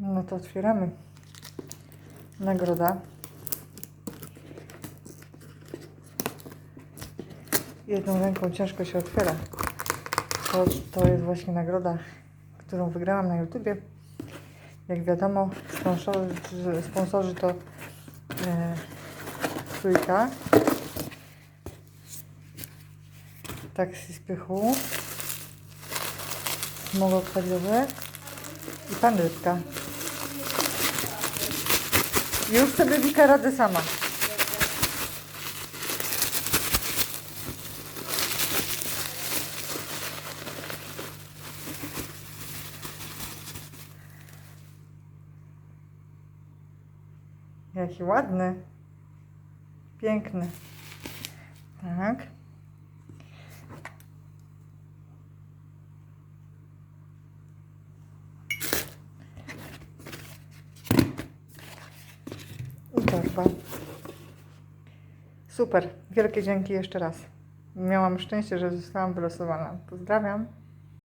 No to otwieramy. Nagroda. Jedną ręką ciężko się otwiera. To, to jest właśnie nagroda, którą wygrałam na YouTubie. Jak wiadomo, sponsorzy, sponsorzy to e, trójka. Taksi z Pychu. Smog kradziowy i pan Rybka. Już sobie Wika rady sama. Jaki ładny. Piękny. Tak. Torba. Super. Wielkie dzięki jeszcze raz. Miałam szczęście, że zostałam wylosowana. Pozdrawiam.